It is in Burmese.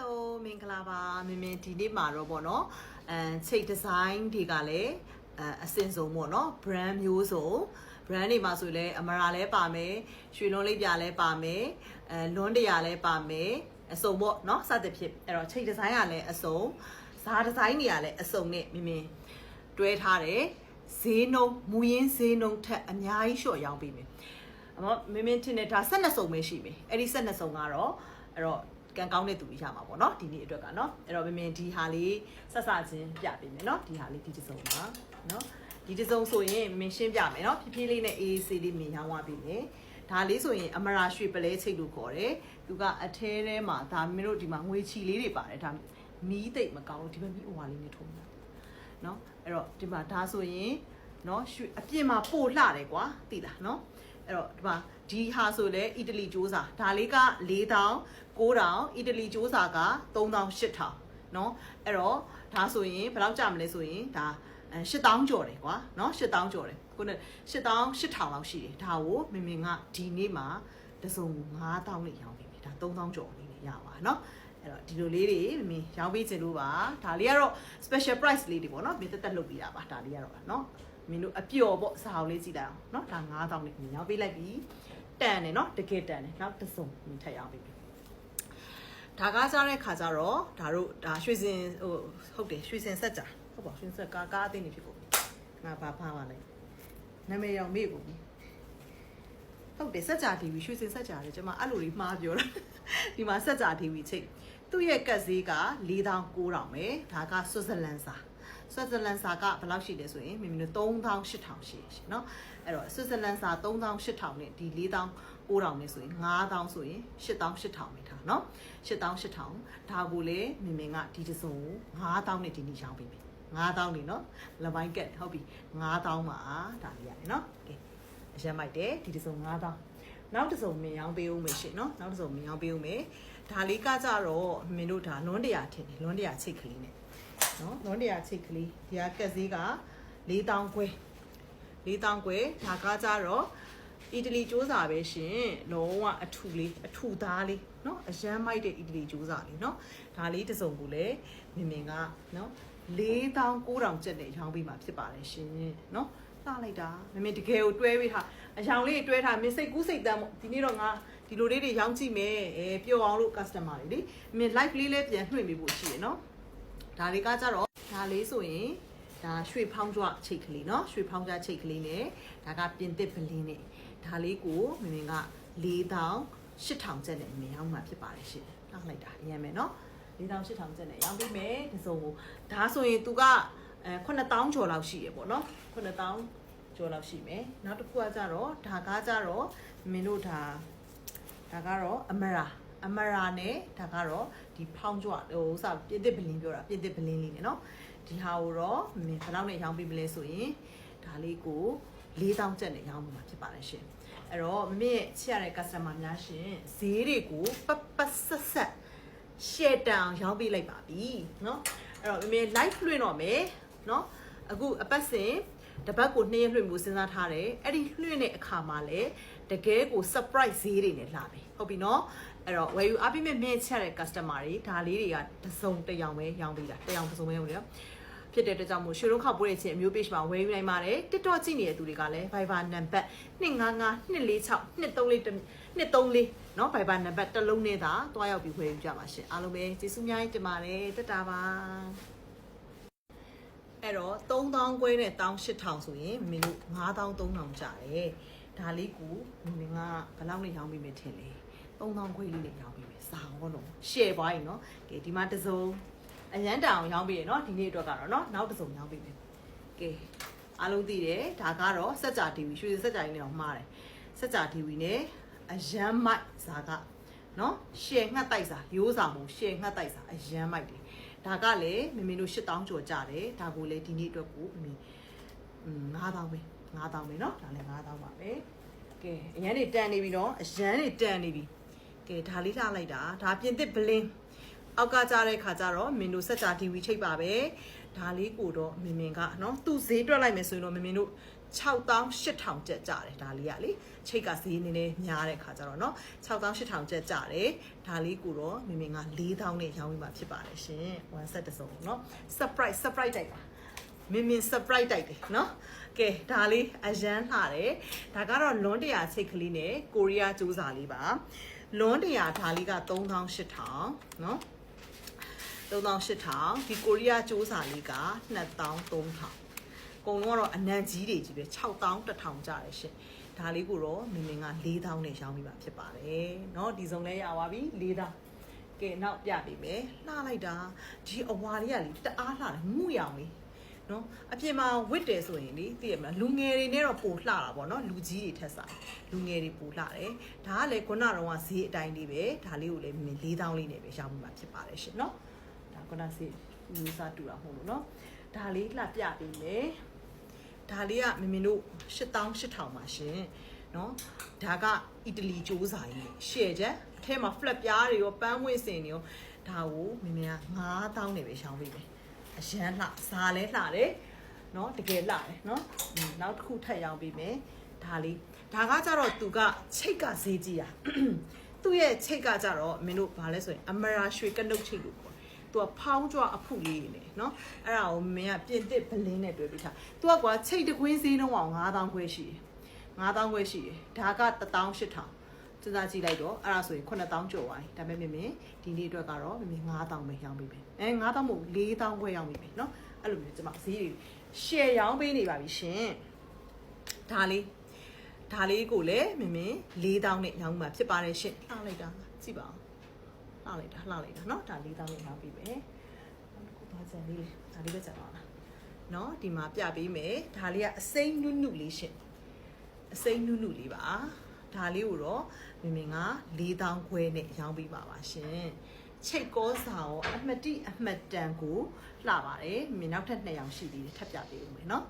Hello မင်္ဂလာပါမင်မင်ဒီနေ့မှာတော့ပေါ့နော်အဲချိတ်ဒီဇိုင်းတွေကလည်းအဲအစင်ဆုံးပေါ့နော် brand မျိုးစုံ brand တွေမှာဆိုလည်းအမရာလည်းပါမယ်ရွှေလုံးလေးပြလည်းပါမယ်အဲလွန်းတရာလည်းပါမယ်အစုံပေါ့နော်စသဖြင့်အဲ့တော့ချိတ်ဒီဇိုင်းကလည်းအစုံဇာဒီဇိုင်းတွေကလည်းအစုံနဲ့မင်မင်တွဲထားတယ်ဈေးနှုန်းမူရင်းဈေးနှုန်းထက်အများကြီးလျှော့ရောင်းပေးမယ်အမမင်းမင်းထင်တယ်ဒါ12စုံပဲရှိပြီအဲ့ဒီ12စုံကတော့အဲ့တော့ ကံကောင်းတဲ့သူရမှာပေါ့နော်ဒီနေ့အတွက်ကနော်အဲ့တော့မင်းမင်းဒီဟာလေးဆက်စချင်းပြပေးမယ်နော်ဒီဟာလေးဒီတစ်စုံပါနော်ဒီတစ်စုံဆိုရင်မင်းရှင်းပြမယ်နော်ဖြည်းဖြည်းလေးနဲ့အေးအေးဆေးလေးမြင်ရောင်းသွားပြီမယ်ဒါလေးဆိုရင်အမရာရွှေပလဲချိတ်လို့ခေါ်တယ်သူကအထဲထဲမှာဒါမင်းတို့ဒီမှာငွေချီလေးတွေပါတယ်ဒါမီးသိပ်မကောင်းလို့ဒီဘက်မီးဟိုဟာလေးနဲ့ထုံးတာနော်အဲ့တော့ဒီမှာဒါဆိုရင်နော်ရွှေအပြင်မှာပို့လှတယ်ကွာသိလားနော် အဲ့တော့ဒီမှာဒီဟာဆိုလေအီတလီစူးစာဒါလေးက4000 9000အီတလီစူးစာက3000 8000เนาะအဲ့တော့ဒါဆိုရင်ဘယ်လောက်ကြမလဲဆိုရင်ဒါ8000ကျော်တယ်ကွာเนาะ8000ကျော်တယ်ခုန8000 8000လောက်ရှိတယ်ဒါကိုမင်မင်ကဒီနေ့မှာတစုံ9000နဲ့ရောင်းပေးပြီဒါ3000ကျော်လေးနဲ့ရပါเนาะ အဲ့တော့ဒီလိုလေးတွေမင်းရောင်းပေးခြင်းလို့ပါဒါလေးကတော့ special price လေးတွေပေါ့နော်မင်းတက်တက်လုပ်ပေးတာပါဒါလေးကတော့နော်မင်းတို့အပျော်ပေါ့စာအုပ်လေးကြည့်လိုက်အောင်နော်ဒါ9000လေးမင်းရောင်းပေးလိုက်ပြီတန်တယ်နော်တကယ်တန်တယ်နောက်တစ်စုံမင်းထပ်ရောင်းပေးပြီဒါကားစားတဲ့ခါကျတော့ဒါတို့ဒါရွှေစင်ဟိုဟုတ်တယ်ရွှေစင်ဆက်ကြဟုတ်ပါရွှေစင်ကားကားအသင်းနေဖြစ်ကုန်ငါဘာဖားပါလဲနာမည်ရောင်မေ့ကုန်ဟုတ်တယ်ဆက်ကြ TV ရွှေစင်ဆက်ကြတယ်ကျွန်မအဲ့လိုကြီးမှားပြောတာ ဒီမှာဆက်ကြ TV ချိတ်သူ့ရဲ့ကတ်ဈေးက4000 9000ပဲဒါကဆွစ်ဇာလန်စာဆွစ်ဇာလန်စာကဘယ်လောက်ရှိလဲဆိုရင်မိမိတို့3000 8000ရှိရှင်เนาะအဲ့တော့ဆွစ်ဇာလန်စာ3000 8000နဲ့ဒီ4000 9000နဲ့ဆိုရင်9000ဆိုရင်8000 8000မိထားเนาะ8000 8000ဒါကိုလေမင်မင်ကဒီတစုံကို9000နဲ့ဒီနေ့ရောင်းပေးပြီ9000နေเนาะလပိုင်းကက်ဟုတ်ပြီ9000ပါဒါလေးရတယ်เนาะကဲအရင်မိုက်တယ်ဒီတစုံ9000 နောက်တစ်စုံမင်ရောင်းပေးဦးမယ်ရှင်เนาะနောက်တစ်စုံမင်ရောင်းပေးဦးမယ်ဒါလေးကကြတော့မင်တို့ဒါလွန်းတရာထင်တယ်လွန်းတရာချိတ်ကလေးနဲ့နော်လွန်းတရာချိတ်ကလေးဒီကကက်ဈေးက4000ခွဲ4000ခွဲဒါကကြတော့အီတလီစူးစာပဲရှင်လုံးဝအထူလေးအထူသားလေးเนาะအရမ်းမိုက်တဲ့အီတလီစူးစာလေးเนาะဒါလေးတစ်စုံကိုလည်းမင်မင်ကเนาะ4900ကျပ်နဲ့ရောင်းပေးမှာဖြစ်ပါတယ်ရှင်เนาะလှလိုက်တာမမင်တကယ်ကိုတွဲပေးထား အယောင်လေးတွဲထားမင်းစိတ်ကူးစိတ်တမ်းပေါ့ဒီနေ့တော့ငါဒီလိုလေးတွေရောင်းကြည့်မယ်အဲပျော်အောင်လို့ customer တွေလေမင်း live လေးလည်းပြန်လွှင့်ပေးဖို့ရှိရယ်နော်ဒါတွေကကြတော့ဒါလေးဆိုရင်ဒါရွှေဖောင်းကြွချိတ်ကလေးနော်ရွှေဖောင်းကြွချိတ်ကလေးနဲ့ဒါကပြင်သစ်ပလင်းနဲ့ဒါလေးကိုမင်းမင်းက4000 8000ကျပ်နဲ့မင်းရောင်းမှာဖြစ်ပါတယ်ရှင်နောက်လိုက်တာအရင်ပဲနော်4000 8000ကျပ်နဲ့ရောင်းပေးမယ်ဒီစုံကိုဒါဆိုရင် तू ကအဲ9000ကျော်လောက်ရှိရယ်ပေါ့နော်9000 ကျော်လောက်ရှိမယ်နောက်တစ်ခုကကြတော့ဒါကကြတော့မင်းတို့ဒါဒါကတော့အမရာအမရာနဲ့ဒါကတော့ဒီဖောင်းကြွဟိုစပြည့်တစ်ပလင်းပြောတာပြည့်တစ်ပလင်းလေးနဲ့เนาะဒီဟာကိုတော့မင်းဘယ်လောက်နဲ့ရောင်းပေးမလဲဆိုရင်ဒါလေးကို4000ကျပ်နဲ့ရောင်းမှာဖြစ်ပါတယ်ရှင်အဲ့တော့မမေရဲ့ချစ်ရတဲ့ customer များရှင်ဈေးတွေကိုပတ်ပတ်ဆက်ဆက် share တောင်ရောင်းပေးလိုက်ပါပြီเนาะအဲ့တော့မမေ live လွှင့်တော့မယ်เนาะအခုအပတ်စဉ် တပတ်ကိုနှစ်ရက်လွှင့်မှုစဉ်းစားထားတယ်အဲ့ဒီလွှင့်တဲ့အခါမှာလည်းတကယ်ကို surprise ဈေးတွေနဲ့လာပြီဟုတ်ပြီเนาะအဲ့တော့ဝယ်ယူအပိမဲ့မင်းချက်တဲ့ customer တွေဒါလေးတွေကတစ်စုံတစ်ယောင်ပဲရောင်းပေးတာတစ်ယောင်တစ်စုံပဲရောင်းပေးတာဖြစ်တဲ့အတွက်ကြောင့်မို့ရွှေလုံးခောက်ပွဲတဲ့ချင်းအမျိုး page မှာဝယ်ယူနိုင်ပါတယ် TikTok ကြည့်နေတဲ့သူတွေကလည်း Viber နံပါတ်255 246 234 234เนาะ Viber နံပါတ်တစ်လုံးနဲ့သာတွားရောက်ပြီးဝယ်ယူကြပါရှင်အားလုံးပဲကျေးဇူးများတင်ပါတယ်တက်တာပါ အဲ့တော့3000ခွဲနဲ့18000ဆိုရင်မင်းတို့9300ကျတယ်ဒါလေးကိုမင်းကဘယ်လောက်နဲ့ရောင်းပြီးမထင်လဲ3000ခွဲလေးနဲ့ရောင်းပြီးမယ်စာဘောလုံး share ပွားရင်နော်ကဲဒီမှာတစ်စုံအရန်တောင်ရောင်းပြီးရနော်ဒီနေ့အတွက်ကတော့နော်နောက်တစ်စုံရောင်းပြီးမယ်ကဲအားလုံးသိတယ်ဒါကတော့စက်ကြာ TV ရွှေစက်ကြာကြီးနဲ့တော့မှားတယ်စက်ကြာ TV နဲ့အရန်မိုက်ဇာကနော်ရှယ်ငှက်တိုက်စာရိုးစာမို့ရှယ်ငှက်တိုက်စာအရန်မိုက်တယ် ဒါကလည်းမမေတို့8000ကျော်ကြတယ်ဒါကိုလည်းဒီနေ့အတွက်ကိုမမေ9000ပဲ9000ပဲเนาะဒါလည်း9000ပါပဲကဲအရန်နေတန်နေပြီเนาะအရန်နေတန်နေပြီကဲဒါလေးလှလိုက်တာဒါပြင်သစ်ဘလင်းအောက်ကကြတဲ့ခါကျတော့မင်းတို့စက်ကြာ TV ချိတ်ပါပဲဒါလေးကိုတော့မင်မင်ကเนาะသူ့ဈေးတွက်လိုက်မယ်ဆိုရင်တော့မင်မင်တို့ 6000 8000ကျပ်ကြတယ်ဒါလေးကလေချိတ်ကဈေးနည်းနည်းများတဲ့ခါကြတော့เนาะ6000 8000ကျပ်ကြတယ်ဒါလေးကိုတော့မင်းမင်းက4000နဲ့ရောင်းပြီးမှဖြစ်ပါတယ်ရှင် one set တစ်စုံเนาะ surprise surprise တိုက်ပါမင်းမင်း surprise တိုက်တယ်เนาะကဲဒါလေးအရန်လှတယ်ဒါကတော့လွန်တရာချိတ်ကလေးနဲ့ကိုရီးယားကျိုးစာလေးပါလွန်တရာဒါလေးက3800เนาะ 3800ဒီကိုရီးယားစူးစာလေးက2300 ကုန်လုံးကတော့အနံကြီးတွေကြီးပဲ6000 1000ကျတယ်ရှင်ဒါလေးကိုတော့မင်းမင်းက4000နဲ့ရောင်းပြီးပါဖြစ်ပါတယ်เนาะဒီစုံလဲရပါပြီ4000ကဲနောက်ပြပေးမယ်လှလိုက်တာဒီအဝါလေးကလေတအားလှတယ်မှုရောင်လေးနော်အပြင်မှာဝစ်တယ်ဆိုရင်လေသိရမလားလူငယ်တွေနဲ့တော့ပိုလှတာပေါ့နော်လူကြီးတွေထက်စားလူငယ်တွေပိုလှတယ်ဒါကလည်းခုနကတော့ဈေးအတိုင်းလေးပဲဒါလေးကိုလည်းမင်း4000လေးနဲ့ပဲရောင်းပြီးမှဖြစ်ပါတယ်ရှင်နော် ခုနစီမျိုးစားတူတာဟုတ်လို့နော်ဒါလေးလှပြပေးမယ်ဒါလေးကမမင်တို့18000ပါရှင်နော်ဒါကအီတလီကြိုးစာရေးရှယ်ချက်အထဲမှာ flat ပြားတွေရောပန်းဝင်စင်တွေရောဒါကိုမမင်က9000နဲ့ပဲရှောင်းပေးမယ်အရန်လှဇာလဲလှတယ်နော်တကယ်လှတယ်နော်နောက်တစ်ခုထပ်ရောင်းပေးမယ်ဒါလေးဒါကကြတော့သူကချိတ်ကဈေးကြီးอ่ะသူ့ရဲ့ချိတ်ကကြတော့မင်းတို့ဘာလဲဆိုရင်အမရာရွှေကနုတ်ချိတ်လို့ပေါ့ ။ तू ကဖောင်းကြွအဖုလေးနေနော်။အဲ့ဒါကိုမင်းကပြင်သစ်ဗလင်းနဲ့တွဲပြီးထား။ तू ကကွာချိတ်တကွင်းဈေးနှုန်းအောင်9000ခွဲရှိတယ်။9000ခွဲရှိတယ်။ဒါက18000စဉ်းစားကြည့်လိုက်တော့အဲ့ဒါဆိုရင်9000ကျော်သွားတယ်ဒါပေမဲ့မင်းဒီနေ့အတွက်ကတော့မင်း9000ပဲရောင်းပေးမယ်အဲ9000မဟုတ်4000ခွဲရောင်းပေးမယ်နော်အဲ့လိုမျိုးကျွန်မဈေးတွေ share ရောင်းပေးနေပါပြီရှင်ဒါလေးဒါလေးကိုလည်းမင်းမင်း4000နဲ့ရောင်းမှာဖြစ်ပါတယ်ရှင်အားလိုက်တာကြည့်ပါဦး လှလိုက်တာလှလိုက်တာเนาะဒါ4000နဲ့ရောင်းပြီးပဲနောက်တစ်ခုပါစံလေးဒါလေးပဲစံပါလားเนาะဒီမှာပြပေးမယ်ဒါလေးကအစိမ့်နုနုလေးရှင်အစိမ့်နုနုလေးပါဒါလေးကိုတော့မင်းမင်းက4000ခွဲနဲ့ရောင်းပေးပါပါရှင်ချိတ်ကောစာရောအမတိအမတ်တန်ကိုလှပါတယ်မင်းနောက်ထပ်2ရောင်ရှိသေးတယ်ထပ်ပြပေးဦးမယ်เนาะ